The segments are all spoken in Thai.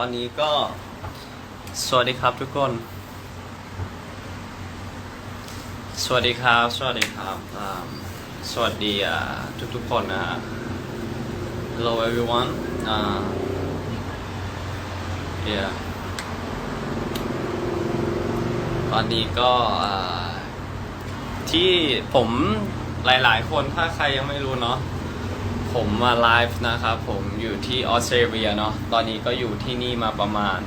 ตอนนี้ก็ สวัสดีครับทุกคน สวัสดีครับ สวัสดีครับอ่าสวัสดีอ่าทุกๆคนนะ Hello everyone อ่า yeah ตอนนี้ก็ที่ผมหลายๆ คนถ้าใครยังไม่รู้เนาะ ผมมาไลฟ์นะครับผมอยู่ที่ออสเตรเลียเนาะตอนนี้ก็อยู่ที่นี่มาประมาณ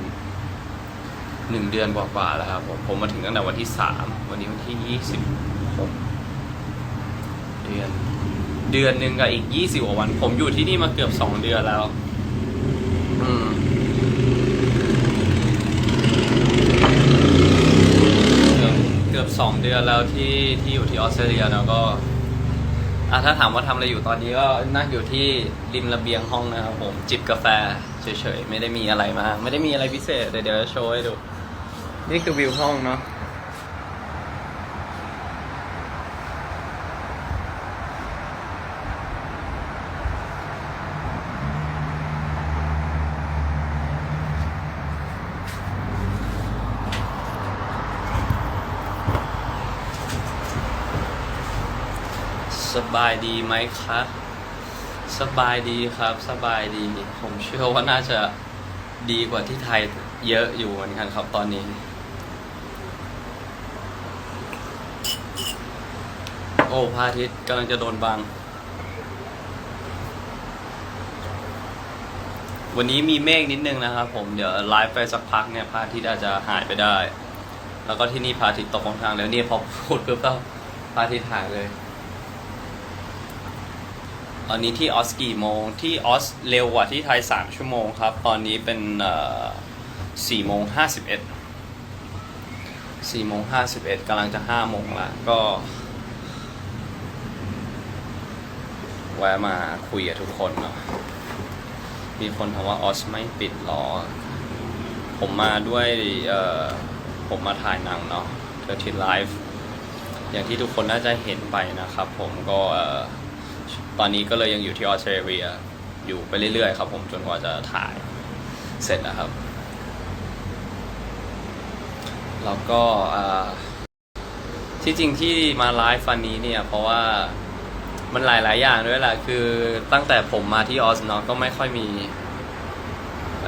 หนึ่งเดือนกว่าๆแล้วครับผมผมมาถึงตั้งแต่วันที่สามวันนี้วันที่ยี่สิบหกเดือน เดือนหนึ่งกับอีกยี่สิบกว่าวัน ผมอยู่ที่นี่มาเกือบสองเดือนแล้ว อืมเกือบเกือบสองเดือนแล้วที่ที่อยู่ที่ออสเตรเลียแล้วก็ อะถ้าถามว่าทำอะไรอยู่ตอนนี้ก็นั่งอยู่ที่ริมระเบียงห้องนะครับผมจิบกาแฟเฉยๆ ไม่ได้มีอะไรมาก ไม่ได้มีอะไรพิเศษเดี๋ยวเดี๋ยวจะโชว์ให้ดู นี่คือวิวห้องเนาะส บายดีไหมคะ สบายดีครับ สบายดี ผมเชื่อว่าน่าจะดีกว่าที่ไทยเยอะอยู่เหมือนกันครับตอนนี้ โอ้พระอาทิตย์กำลังจะโดนบัง วันนี้มีเมฆนิดนึงนะครับผม เดี๋ยวไลฟ์ไปสักพักเนี่ยพระอาทิตย์อาจจะหายไปได้ แล้วก็ที่นี่พระอาทิตย์ตกค่อนข้างแล้วนี่พอพูดปุ๊บก็พระอาทิตย์หายเลย อนนี้ที่ออสกี่โมง ที่ออสเร็วกว่าที่ไทย 3 ชั่วโมงครับ ตอนนี้เป็น4โมง51 4โมง51กำลังจะ5โมงละก็แวะมาคุยกับทุกคนเนาะ มีคนถามว่าออสไม่ปิดหรอ ผมมาด้วยเอ่อผมมาถ่ายหนังเนาะเทอร์ทิไลฟ์อย่างที่ทุกคนน่าจะเห็นไปนะครับผมก็เอ่อ ตอนนี้ก็เลยยังอยู่ที่ออสเตรเลียอยู่ไปเรื่อยๆครับผมจนกว่าจะถ่ายเสร็จนะครับ แล้วก็ที่จริงที่มาไลฟ์ฟันนี้เนี่ย เพราะว่ามันหลายๆอย่างด้วยแหละคือตั้งแต่ผมมาที่ออสเนาะก็ไม่ค่อยมี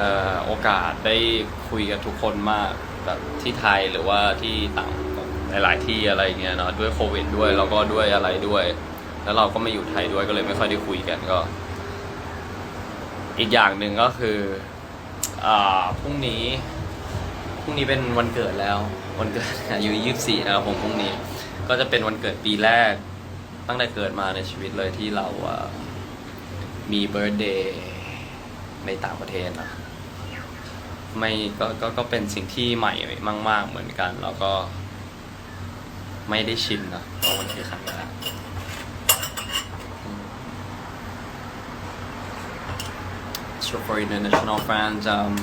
ออโอกาสได้คุยกับทุกคนมากแบบที่ไทยหรือว่าที่ต่างหลาย ๆ ที่อะไรเงี้ยเนาะด้วยโควิดด้วย แล้วก็ด้วยอะไรด้วย แล้วเราก็ไม่อยู่ไทยด้วยก็เลยไม่ค่อยได้คุยกันก็ อีกอย่างหนึ่งก็คืออ่าพรุ่งนี้พรุ่งนี้เป็นวันเกิดแล้ว วันเกิดอายุยี่สิบสี่นะครับผมพรุ่งนี้ ก็จะเป็นวันเกิดปีแรก ตั้งแต่เกิดมาในชีวิตเลยที่เราอะมีเบิร์ d เดย์ในต่างประเทศนะไม่ก็ก็ก็เป็นสิ่งที่ใหม่มาก ๆ เหมือนกัน แล้วก็ไม่ได้ชินนะเพราะมันคือครั้งแรก So for international fans, um,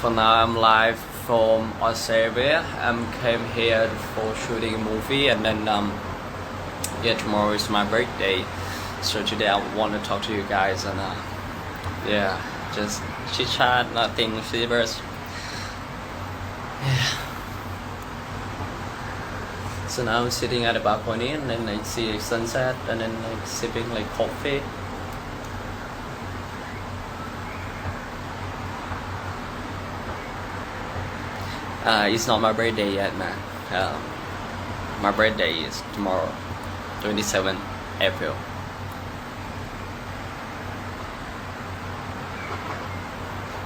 for now I'm live from Australia. Am came here for shooting a movie, and then um, yeah, tomorrow is my birthday. So today I want to talk to you guys and uh, yeah, just chit chat, nothing serious. Yeah. So now I'm sitting at the balcony and then I see a sunset and then like sipping like coffee. Uh, it's not my birthday yet, man. Um, my birthday is tomorrow, 27 April.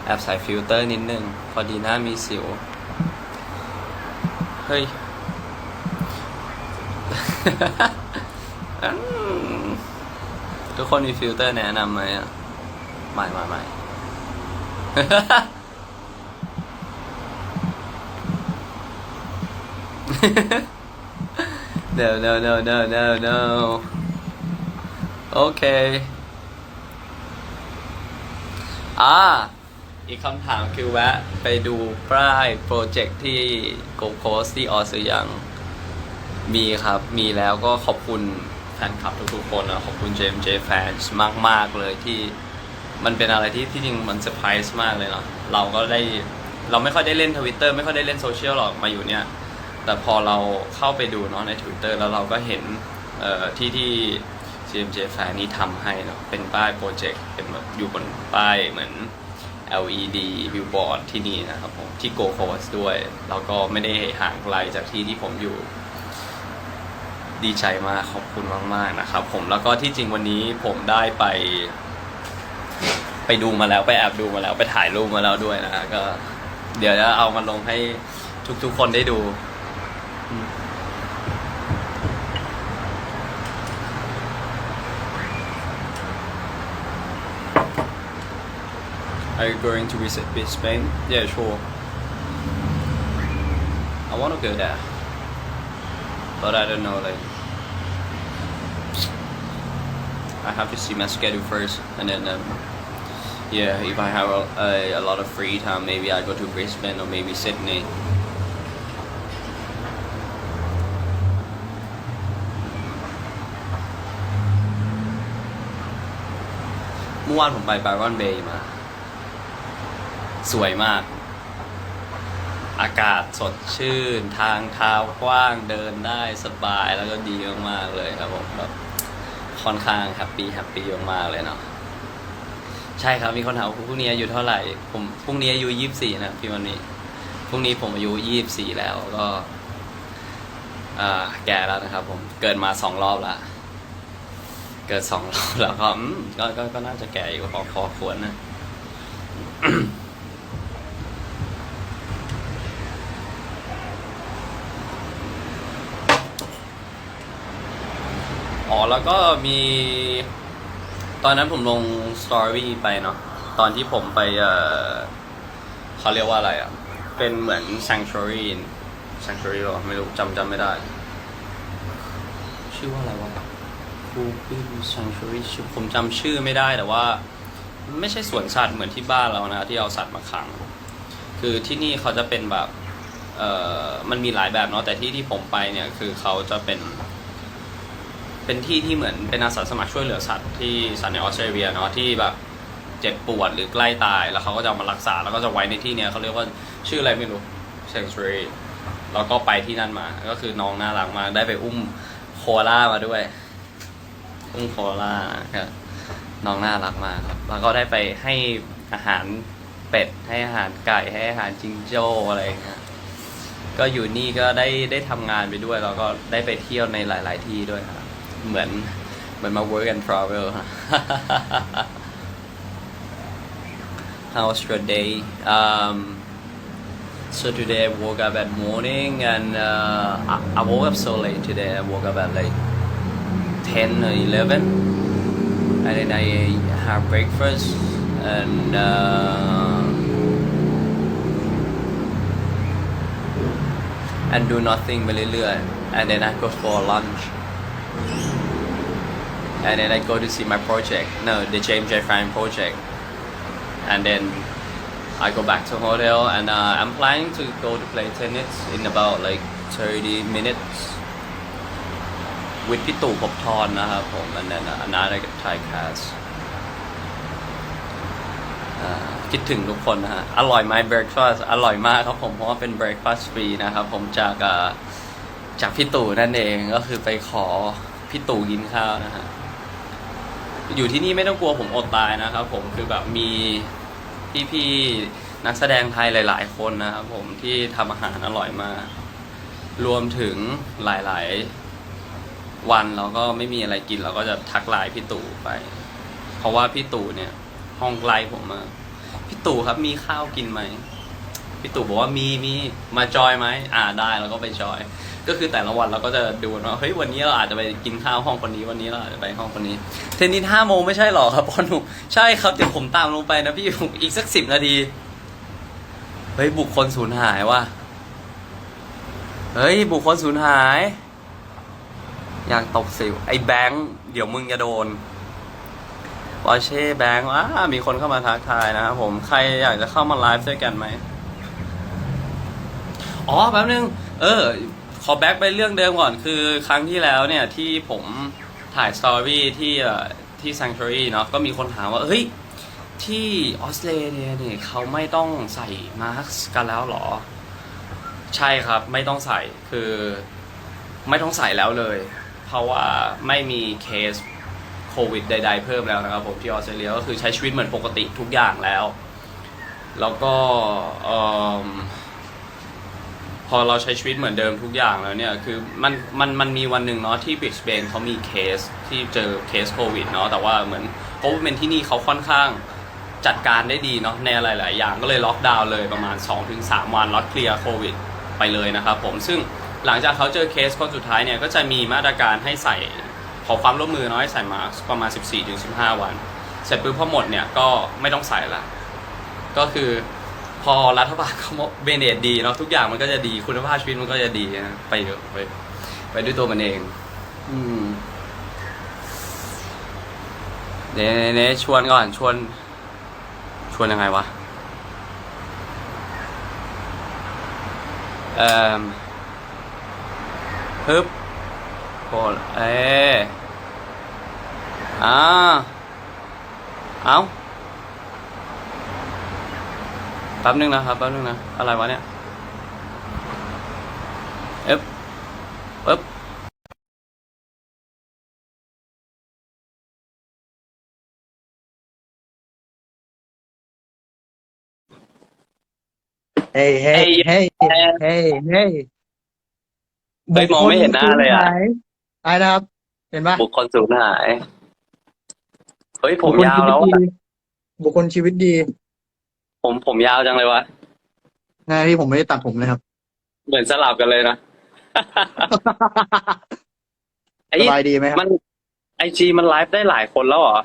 แอบใส่ฟิลเตอร์นิดนึง พอดีหน้ามีสิว เฮ้ย ทุกคนมีฟิลเตอร์แนะนำไหมอะ ไม่ไม่ไม่ no no no no no no โอเคอ่า อีกคำถามคือแวะไปดูป้ายโปรเจกต์ที่โกโคสที่ออสหรือยัง มีครับ มีแล้วก็ขอบคุณแฟนคลับทุกๆคนนะ ขอบคุณ JMJ Fans มาก ๆ เลยที่มันเป็นอะไรที่ที่จริงมันเซอร์ไพรส์มากเลยเนาะเราก็ได้เราไม่ค่อยได้เล่นทวิตเตอร์ไม่ค่อยได้เล่นโซเชียลหรอกมาอยู่เนี่ย แต่พอเราเข้าไปดูเนาะใน Twitter แล้วเราก็เห็นที่ที่ CMJ Fan นี้ทำให้เนาะเป็นป้ายโปรเจกต์เป็นแบบอยู่บนป้ายเหมือน LED billboard ที่นี่นะครับผมที่ Go Coast ด้วยแล้วก็ไม่ได้ห่างไกลจากที่ที่ผมอยู่ ดีใจมากขอบคุณมาก ๆ นะครับผมแล้วก็ที่จริงวันนี้ผมได้ไป ไปดูมาแล้วไปแอบดูมาแล้วไปถ่ายรูปมาแล้วด้วยนะฮะก็ เดี๋ยวจะเอามาลงให้ทุกๆคนได้ดู Are you going to visit Spain? Yeah, sure. I want to go there, but I don't know. Like, I have to see my schedule first, and then um, yeah, if I have a, a, a lot of free time, maybe I go to Brisbane or maybe Sydney. เมื่อวานผมไปบารอนเบย์มา สวยมาก อากาศสดชื่น ทางเท้ากว้างเดินได้สบายแล้วก็ดีมากๆเลยครับผมแบบค่อนข้างแฮปปี้แฮปปี้มากๆเลยเนาะใช่ครับมีคนถามว่าพรุ่งนี้อายุเท่าไหร่ ผมพรุ่งนี้อายุยี่สิบสี่นะพี่วันนี้พรุ่งนี้ผมอายุยี่สิบสี่แล้วก็แก่แล้วนะครับ ผมเกิดมาสองรอบละเกิดสองรอบแล้วก็ก็ก็ก็น่าจะแก่อยู่พอพอควรนะ อ๋อแล้วก็มี ตอนนั้นผมลงสตอรี่ไปเนาะตอนที่ผมไปเออเขาเรียกว่าอะไรอะ เป็นเหมือน sanctuary sanctuary หรอไม่รู้จำจำไม่ได้ ชื่อว่าอะไรวะ Cooper sanctuary ผมจำชื่อไม่ได้แต่ว่า ไม่ใช่สวนสัตว์เหมือนที่บ้านเรานะ ที่เอาสัตว์มาขัง คือที่นี่เขาจะเป็นแบบเอ่อมันมีหลายแบบเนาะแต่ที่ที่ผมไปเนี่ยคือเขาจะเป็น เป็นที่ที่เหมือนเป็นอาสาสมัครช่วยเหลือสัตว์ที่สัตว์ในออสเตรเลียเนาะที่แบบเจ็บปวดหรือใกล้ตาย แล้วเขาก็จะเอามารักษาแล้วก็จะไว้ในที่เนี้ยเขาเรียกว่าชื่ออะไรไม่รู้ sanctuary แล้วก็ไปที่นั่นมา ก็คือน้องน่ารักมากได้ไปอุ้มโคอาล่ามาด้วย อุ้มโคอาล่าครับน้องน่ารักมากครับแล้วก็ได้ไปให้อาหารเป็ดให้อาหารไก่ให้อาหารจิงโจ้อะไรอย่างเงี้ยก็อยู่นี่ก็ได้ได้ทำงานไปด้วยแล้วก็ได้ไปเที่ยวในหลาย ๆ ที่ด้วยครับ เหมือนเหมือนมา work and travel ฮะ How's your day um so today I woke up at morning and uh, I, I woke up so late today I woke up at like 10 or 11 and then I have breakfast and uh, and do nothing ไปเรื่อยๆ and then I go for lunch And then I go to see my project no the James J. Fan project and then I go back to hotel and uh, I'm planning to go to play tennis in about like 30 minutes with พี่ตู่ภพบทรนะครับผม and then uh, another Thai class อ่าคิดถึงทุกคนนะฮะ อร่อยไหมเบรคฟาสอร่อยมากครับผม เพราะว่าเป็นเบรคฟาสฟรีนะครับผมจากจากพี่ตู่นั่นเองก็คือไปขอพี่ตู่กินข้าวนะฮะ อยู่ที่นี่ไม่ต้องกลัวผมอดตายนะครับผมคือแบบมีพี่ๆนักแสดงไทยหลาย ๆ คนนะครับผมที่ทำอาหารอร่อยมาก รวมถึงหลายๆ วันเราก็ไม่มีอะไรกินเราก็จะทักไลน์พี่ตู่ไป เพราะว่าพี่ตู่เนี่ย ห้องไกลผมมากพี่ตู่ครับมีข้าวกินไหมพี่ตู่บอกว่ามีมีมาจอยไหมอ่าได้เราก็ไปจอย ก็คือแต่ละวันเราก็จะดูว่าเฮ้ยวันนี้เราอาจจะไปกินข้าวห้องคนนี้วันนี้เราอาจจะไปห้องคนนี้ เทนนิสห้าโมงไม่ใช่หรอครับพ่อหนุ่มใช่ครับเดี๋ยวผมตามลงไปนะพี่อีกสักสิบนาทีเฮ้ยบุคคลสูญหายว่ะเฮ้ยบุคคลสูญหาย อยากตกสิวไอ้แบงค์เดี๋ยวมึงจะโดนปอเช่แบงค์ว้ามีคนเข้ามาทักทายนะครับผมใครอยากจะเข้ามาไลฟ์ด้วยกันไหมอ๋อแป๊บนึง เออ ขอแบ็กไปเรื่องเดิมก่อนคือครั้งที่แล้วเนี่ยที่ผมถ่ายสตอรี่ที่ที่ Sanctuary เนาะก็มีคนถามว่า เฮ้ย ที่ออสเตรเลียเนี่ยเขาไม่ต้องใส่มาสก์กันแล้วหรอ ใช่ครับไม่ต้องใส่คือไม่ต้องใส่แล้วเลย เพราะว่าไม่มีเคสโควิดใด ๆ เพิ่มแล้วนะครับผมที่ออสเตรเลียก็คือใช้ชีวิตเหมือนปกติทุกอย่างแล้ว แล้วก็เพอเราใช้ชีวิตเหมือนเดิมทุกอย่างแล้วเนี่ยคือมันมันมันมีวันหนึ่งเนาะที่บริสเบนเขามีเคสที่เจอเคสโควิดเนาะแต่ว่าเหมือนโควิดเป็นที่นี่เขาค่อนข้างจัดการได้ดีเนาะในหลาย ๆ อย่างก็เลยล็อกดาวน์เลยประมาณ 2-3 วันล็อกเคลียร์โควิดไปเลยนะครับผมซึ่งหลังจากเขาเจอเคสคนสุดท้ายเนี่ยก็จะมีมาตรการให้ใส่ขอความร่วมมือเนาะให้ใส่มาประมาณ 14-15 วัน เสร็จปุ๊บพอหมดเนี่ยก็ไม่ต้องใส่ละก็คือ พอรัฐบาลเขาเบเนตดีเนาะทุกอย่างมันก็จะดีคุณภาพชีวิตมันก็จะดีนะไปเถอะไปไปด้วยตัวมันเอง อืมเน่เน่ชวนก่อนชวน ชวนยังไงวะเอ่อฮึบโกดเออ่า เอ้า แป๊บนึงนะครับแป๊บนึงนะ อะไรวะเนี่ยเอ๊บเอ๊บเฮ้ยเฮ้ยเฮ้ยเฮ้ยเฮ้ยเฮ้ยเฮ้ยมองไม่เห็นหน้าเลยอะไอ้นะครับ เห็นปะบุคคลสูญหาย เฮ้ยผมบุคคลยาวแล้วชีตดีบุคคลชีวิตดี ผมผมยาวจังเลยวะนะที่ผมไม่ได้ตัดผมเลยครับ เหมือนสลับกันเลยนะ ไอ้สบายดีไหมครับมันไอจีมันไลฟ์ได้หลายคนแล้วเหรอ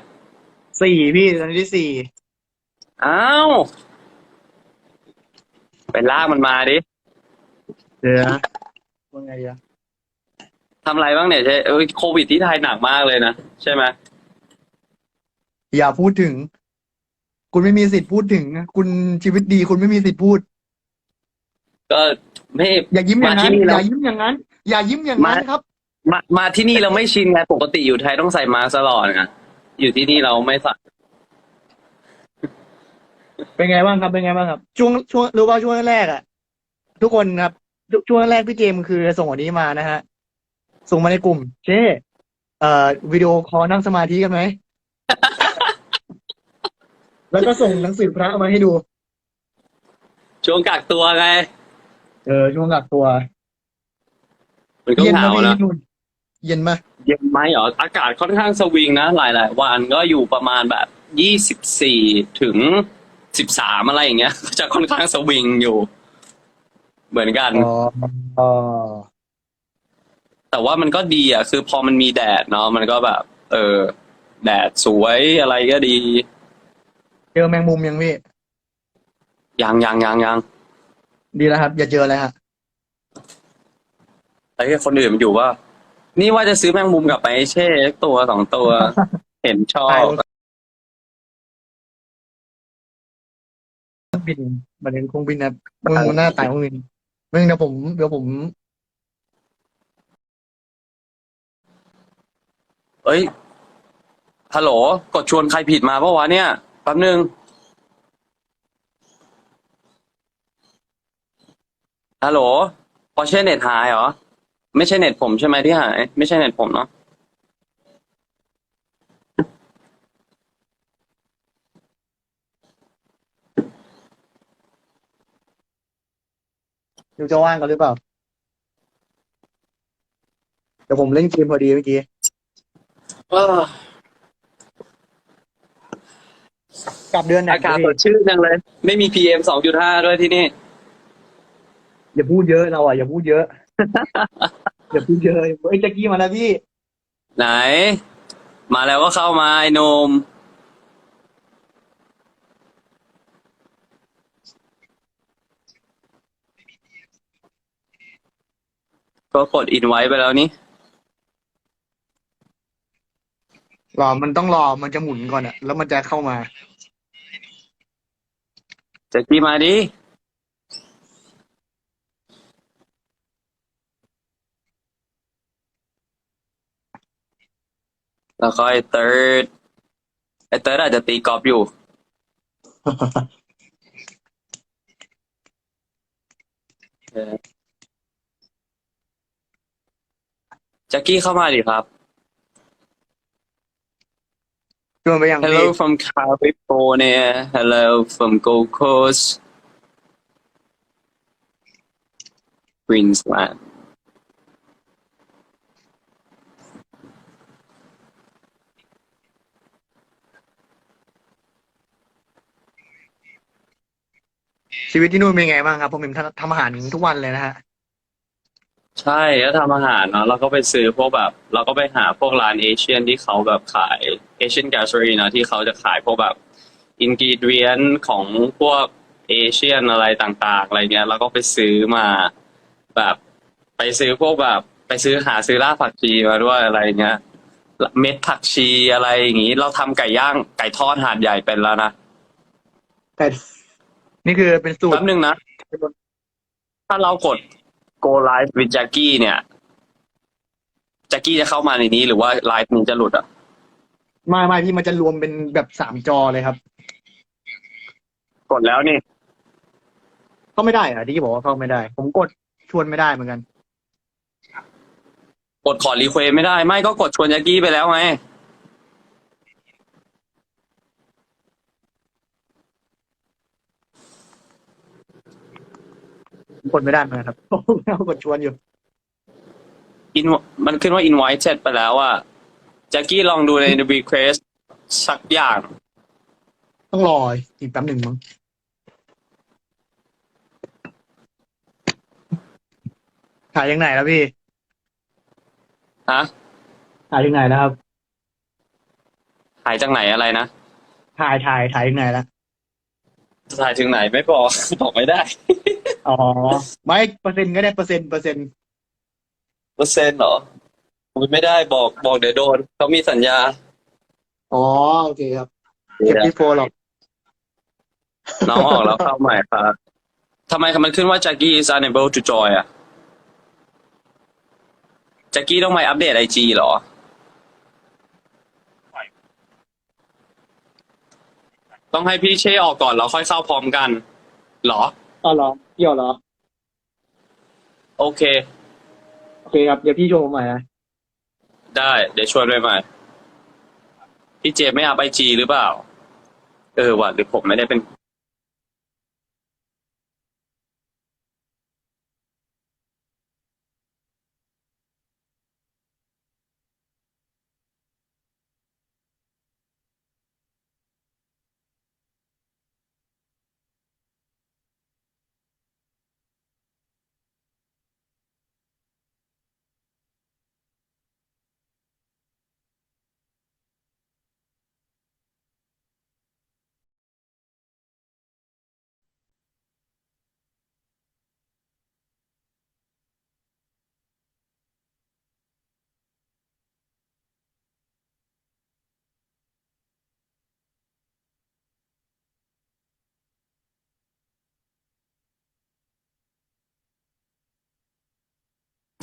สี่พี่ตอนนี้ที่สี่อ้าวไปลากมันมาดิเดี๋ยวนะว่าไงดีอะทำอะไรบ้างเนี่ยใช่เอ้ยโควิดที่ไทยหนักมากเลยนะ ใช่ไหมอย่าพูดถึง คุณไม่มีสิทธิ์พูดถึงนะคุณชีวิตดี คุณไม่มีสิทธิ์พูด ก็ไม่อย่ายิ้มอย่างนั้นมาที่นี่อแล้วย่ายิ้มอย่างนั้น อย่ายิ้มอย่างนั้นมาครับ มามาที่นี่เราไม่ชินไงปกติอยู่ไทยต้องใส่มาสก์ตลอดไงอยู่ที่นี่เราไม่ใส่เป็นไงบ้างครับเป็นไงบ้างครับ ช่วงช่วงรู้ว่าช่วงแรกๆอะ ทุกคนครับ ช่วงแรกพี่เจมส์คือส่งอันนี้มานะฮะ ส่งมาในกลุ่มเช่เอ่อวิดีโอคอลนั่งสมาธิกันไหม แล้วก็ส่งหนังสือพระมาให้ดู ช่วงกักตัวไง เออช่วงกักตัว มันก็เย็นเหมางาพี่นะนุ่นเย็นมาเย็นไหมเหรออากาศค่อนข้างสวิงนะ หลาย ๆ วันก็อยู่ประมาณแบบยี่สิบสี่ถึงสิบสามอะไรอย่างเงี้ย ก็จะค่อนข้างสวิงอยู่ เหมือนกัน อ๋ออ๋อแต่ว่ามันก็ดีอะ คือพอมันมีแดดเนาะมันก็แบบ เออ แดดสวยอะไรก็ดี เจอแมงมุมยังพี่ ยังยังยังยังดีแล้วครับ อย่าเจอเลยฮะไอ้คนอื่นมันอยู่ว่า นี่ว่าจะซื้อแมงมุมกลับไปให้เช่ตัวสองตัว เห็นชอบบินมันเป็นคงบินนะมึงมันหน้าตายคงบินมึงเดี๋ยวผมเดี๋ยวผม เอ้ยฮัลโหลกดชวนใครผิดมาปะวะเนี่ยแป๊บนึงฮัลโหลพอเช่เน็ตหายเหรอ ไม่ใช่เน็ตผมใช่ไหมที่หาย ไม่ใช่เน็ตผมเนาะดี๋ยวจะว่างกันหรือเปล่าเดี๋ยวผมเล่นเกมพอดีเมื่อกี้ เออ กลับเดือนไหนอากาศพี่สดชื่นจังเลย ไม่มี PM สองจุดห้าด้วยที่นี่ อย่าพูดเยอะเราอะอย่าพูดเยอะ อย่าพูดเยอะเอ้ยแจ็กกี้มาแล้วพี่ ไหน มาแล้วก็เข้ามาไอ้หนมก็กดอินไว้ไปแล้วนี่รอมันต้องรอมันจะหมุนก่อนอะแล้วมันจะเข้ามา แจ็คกี้มาดิ แล้วก็ไอ้เติร์ดไอ้เติร์ดอาจจะตีกอล์ฟอยู่ แจ็คกี้เข้ามาดิครับ ช วนไปยังพี่ Hello from California Hello from Gold Coast Queensland ชีวิตที่นู่นเป็นไงบ้างครับผมเห็นทำทำอาหารทุกวันเลยนะฮะ ใช่แล้วทำอาหารเนาะเราก็ไปซื้อพวกแบบ เราก็ไปหาพวกร้านเอเชียนที่เขาแบบขาย เอเชียนแกส e รีนะที่เขาจะขายพวกแบบอินกิเดียนของพวกเอเชียนอะไรต่างๆ อะไรเงี้ยเราก็ไปซื้อมาแบบไปซื้อพวกแบบไปซื้อหาซื้อรากผักชีมาด้วยอะไรเงี้ยเม็ดผักชีอะไรอย่างงี้ เราทำไก่ย่างไก่ทอดหาดใหญ่เป็นแล้วนะแต่นี่คือเป็นสูตรแป๊บนึงนะ ถ้าเรากด go live with Jackie เนี่ย Jackie จะเข้ามาในนี้หรือว่าไลฟ์นี้จะหลุดอะ ไม่ไม่พี่มันจะรวมเป็นแบบสามจอเลยครับ กดแล้วนี่เข้าไม่ได้เหรอะที่บอกว่าเข้าไม่ได้ ผมกดชวนไม่ได้เหมือนกัน กดขอรีเควสไม่ได้ ไม่ก็กดชวน Jackie ไปแล้วไงผมกดไม่ได้เหมือนกันครับ ผมเอากดชวนอยู่ อินมันขึ้นว่า invited ไปแล้วอะ Jackie ลองดูใน request สักอย่าง ต้องรออีกแป๊บหนึ่งมั้งถ่ายยังไหนแล้วพี่ฮะถ่ายยังไหนแล้วครับหายจากไหนอะไรนะถ่ายถ่ายถ่ายยังไหนแล้วถ่ายถึงไหนไม่บอก บอกไม่ได้ อ๋อ ไม่เปอร์เซ็นต์ก็ได้เปอร์เซ็นต์เปอร์เซ็นต์เปอร์เซ็นต์เหรอ ไม่ได้บอกบอกเดี๋ยวโดนเขามีสัญญาอ๋อโอเคครับเก็บที่โฟร์หรอกน้องออกแล้วเข้าใหม่ครับทำไมมันขึ้นว่า Jackie is unable to join อะ Jackie ต้องไปอัปเดตไอจีเหรอ ต้องให้พี่เช่ออกก่อนแล้วค่อยเข้าพร้อมกันเหรอ อ๋อเหรอเกี่ยวเหรอ โอเค โอเคครับ เดี๋ยวพี่โชว์ผมใหม่นะ ได้ เดี๋ยวชวนด้วยใหม่ พี่เจไม่อัพไอจีหรือเปล่า เออว่ะหรือผมไม่ได้เป็น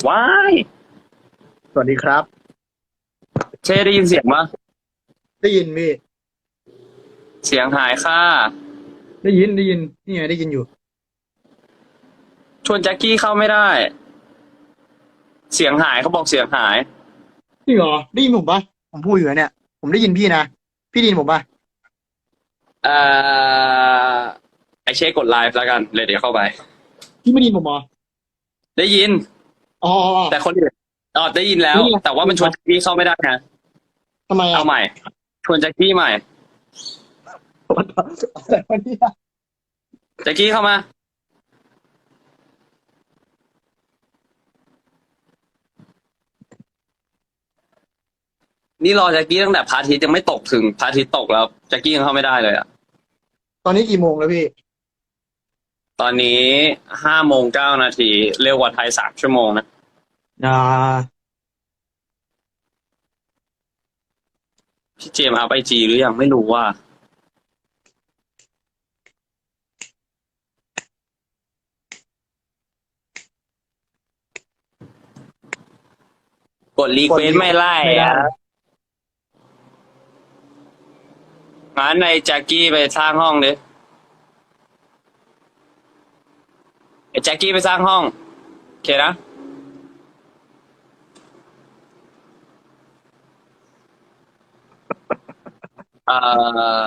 ว้ายสวัสดีครับ เช่ได้ยินเสียงปะได้ยินพี่เสียงหายค่ะ ได้ยินได้ยินนี่ไงได้ยินอยู่ ชวนแจ็คกี้เข้าไม่ได้ เสียงหายเขาบอกเสียงหายจริงเหรอได้ยินผมปะผมพูดอยู่นะเนี่ย ผมได้ยินพี่นะพี่ได้ยินผมปะเอ่อไอเช่กดไลฟ์แล้วกันเลยเดี๋ยวเข้าไป พี่ไม่ได้ยินผมเหรอได้ยิน อ๋อ แต่คนอื่นอ๋อได้ยินแล้ว นี่ไง แต่ว่ามันชวนแจ็คกี้เข้าไม่ได้นะทำไมอะเอาใหม่ ชวนแจ็คกี้ใหม่อะไรวะเนี่ยแจ็คกี้เข้ามา นี่รอแจ็คกี้ตั้งแต่พระอาทิตย์ยังไม่ตกถึงพระอาทิตย์ตกแล้วแจ็คกี้ยังเข้าไม่ได้เลยอะตอนนี้กี่โมงแล้วพี่ ตอนนี้ห้าโมงเก้านาที เร็วกว่าไทยสามชั่วโมงนะ อ่าพี่เจมส์อัพไอจีหรือยังไม่รู้ว่า กดรีเควสไม่ไล่ไม่ได้อะงั้นในแจ็คกี้ไปสร้างห้องดิ แจ็คกี้ไปสร้างห้อง โอเคนะ เอ่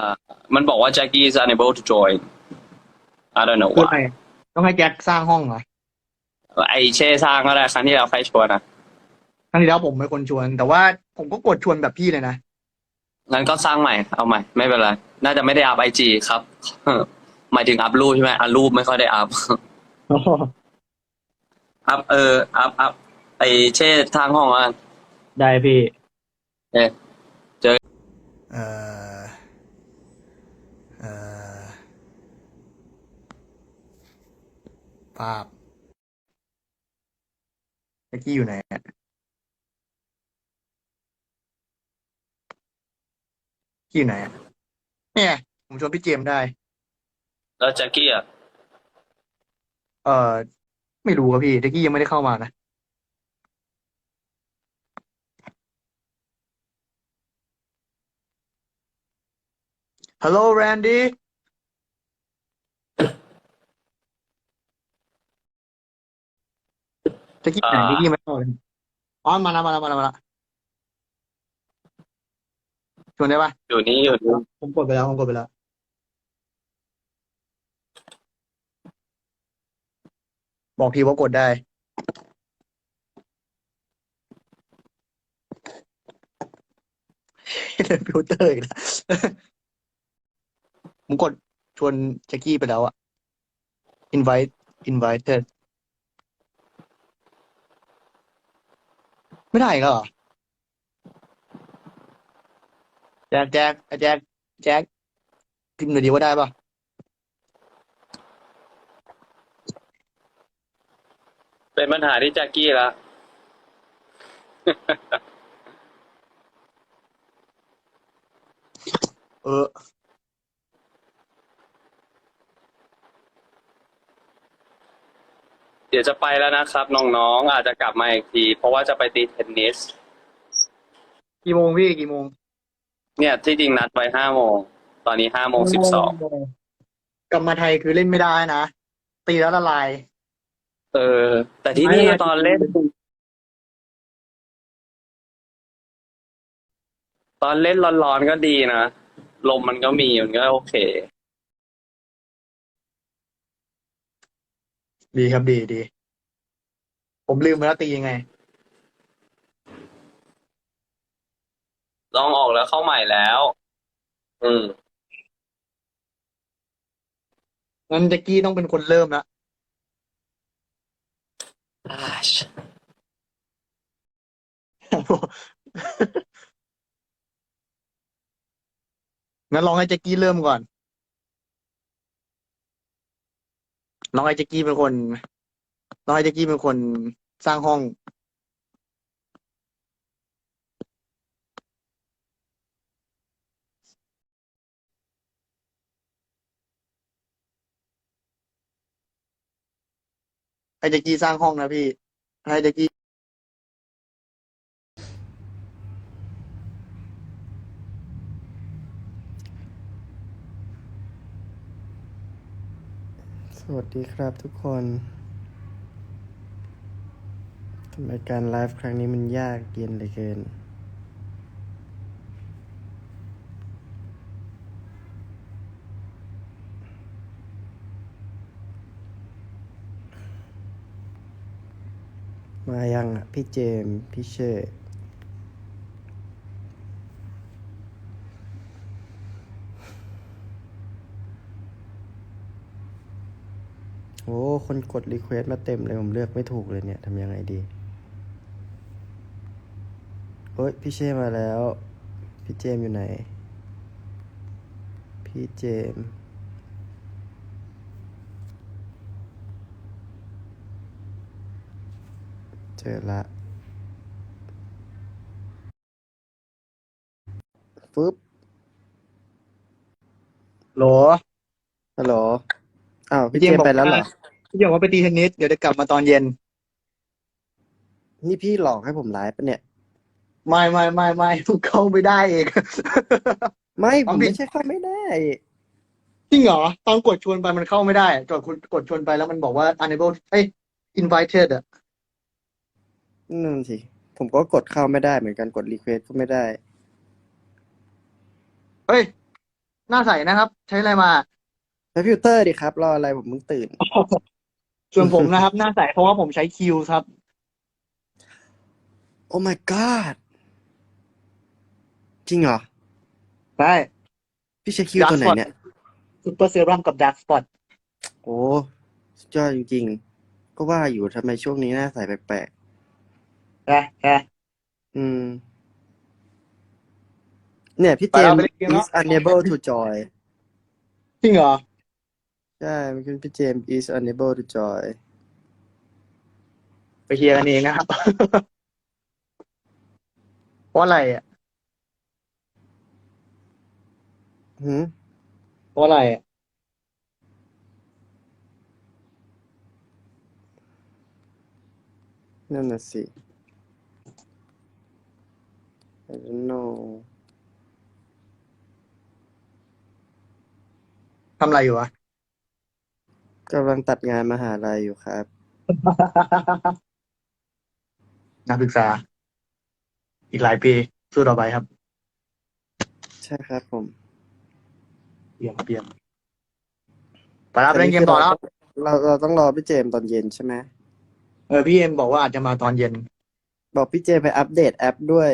อ มันบอกว่า Jackie is unable to join I don't know คือ why ไงต้องให้แจ็คสร้างห้องเหรอไอเช่สร้างก็ได้ครั้งที่เราใครชวนนะครั้งที่แล้วผมเป็นคนชวน แต่ว่าผมก็กดชวนแบบพี่เลยนะงั้นก็สร้างใหม่ เอาใหม่ ไม่เป็นไร น่าจะไม่ได้อัพไอจีครับ หมายถึงอัพรูปใช่ไหมอัพรูปไม่ค่อยได้อัพ อัพเอออัพอัพไอเช่ทางห้องอะได้พี่เอ๊ะเออเออภาพแจ็คกี้อยู่ไหนอะกี้อยู่ไหนอะเนี่ย ผมชวนพี่เจมส์ได้ แล้วแจ็คกี้อะ เออไม่รู้ครับพี่แจ็คกี้ยังไม่ได้เข้ามานะฮัลโหลแรนดี้แจ็คกี้ไหนอ่าแจ็คกี้ไม่เข้าเลยอ๋อมาแล้วมาแล้วมาแล้วมาแล้วชวนได้ปะอยู่นี่อยู่นี่ผมกดไปแล้วผมกดไปแล้ว บอกทีว่ากดได้เล่นฟิลเตอร์อีกแล้วผมกดชวนแจ็คกี้ไปแล้วอะ invite invited ไม่ได้อีก็เหรอ แจ็คแจ็คแจ็คแจ็คพิมพ์หน่อยดีว่าได้ปะ เป็นปัญหาที่แจ็คกี้ละเออ เดี๋ยวจะไปแล้วนะครับ น้องๆ อาจจะกลับมาอีกที เพราะว่าจะไปตีเทนนิส กี่โมงพี่กี่โมงเนี่ยที่จริงนัดไว้ห้าโมง ตอนนี้ห้าโมงสิบสองกลับมาไทยคือเล่นไม่ได้นะ ตีแล้วละลาย เออ แต่ที่นี่ตอนเล่น ตอนเล่นร้อนๆก็ดีนะ ลมมันก็มี มันก็โอเค ดีครับดีดี ผมลืมไปแล้วตียังไง ลองออกแล้วเข้าใหม่แล้ว อืมงั้นแจ็กกี้ต้องเป็นคนเริ่มละ งั้นลองให้แจ็กกี้เริ่มก่อนลองให้แจ็กกี้เป็นคนลองให้แจ็กกี้เป็นคนสร้างห้องให้แจ็กกี้สร้างห้องนะพี่ Haydi สวัสดีครับทุกคน ทำไมการไลฟ์ครั้งนี้มันยากเย็นเหลือเกิน มายังอะ พี่เจมพี่เชษโอ้ คนกดรีเควสต์มาเต็มเลย ผมเลือกไม่ถูกเลยเนี่ยทำยังไงดีโอ้ย พี่เช่มาแล้ว พี่เจมอยู่ไหน พี่เจม เจอละฟึบโหลฮัลโหลอ้าวพี่พี่เจเจมมส์ส์ไปแล้วบอกเหรว่าอพี่บอกว่าไปตีเทนนิส เดี๋ยวจะกลับมาตอนเย็น นี่พี่หลอกให้ผมไลฟ์ปะเนี่ย ไม่ไม่ไม่ไม่เข้าไม่ได้เอง ไม่ผเอามผิด ไม่ใช่เข้าไม่ได้ จริงเหรอ ตอนกดชวนไปมันเข้าไม่ได้กดกดชวนไปแล้วมันบอกว่า unable เอ้ย invited อะ นั่นสิ ผมก็กดเข้าไม่ได้เหมือนกันกดรีเควสก็ไม่ได้ เฮ้ย หน้าใสนะครับ ใช้อะไรมา ใช้ฟิลเตอร์ดิครับ รออะไรผมเพิ่งตื่น ส่วนผมนะครับ หน้าใสเพราะว่าผมใช้คิวครับ โอ้ my god จริงเหรอ ใช่พี่ใช้คิวตัวไหนเนี่ยซูเปอร์เซรั่มกับดาร์กสปอตโอ้สุดยอดจริง ๆ ก็ว่าอยู่ทำไมช่วงนี้หน้าใสแปลกนะนะๆอืม เนี่ยพี่เจมไปส์แล้วไปเล่นเกมแล้ว is unable to join จริงเหรอ ใช่มันคือพี่เจมส์ is unable to join ไปเคลียร์กันเองนะครับ เพราะอะไรอะหืมเพราะอะไรอะนั่นน่ะสิ I don't know ทำอะไรอยู่วะ กำลังตัดงานมหาลัยอยู่ครับ นักศึกษา อีกหลายปี สู้ต่อไปครับ ใช่ครับผมเปลี่ยนเปลี่ยนไปรับเล่นเกมต่อแล้ว เราเราต้องรอพี่เจมส์ตอนเย็นใช่ไหม เออพี่เอ็มบอกว่าอาจจะมาตอนเย็น บอกพี่เจมส์ไปอัปเดตแอปด้วย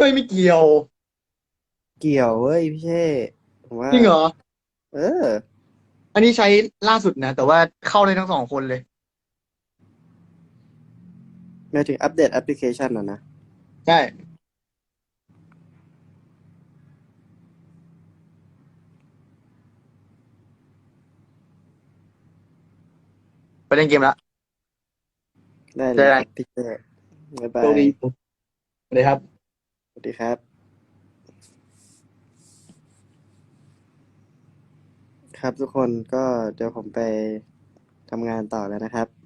เอ้ยไม่เกี่ยวเกี่ยวเว้ยพี่เช่ผมว่าจริงเหรอ เออ อันนี้ใช้ล่าสุดนะ แต่ว่าเข้าได้ทั้งสองคนเลย หมายถึงอัปเดตแอปพลิเคชันอะนะ ใช่ ไปเล่นเกมละ ได้เลเจยอคกัรันบพี่เจบ๊ายบาโชคดี ย สวัสดีครับส วัสดีครับ ครับทุกคนก็เดี๋ยวผมไปทำงานต่อแล้วนะครับ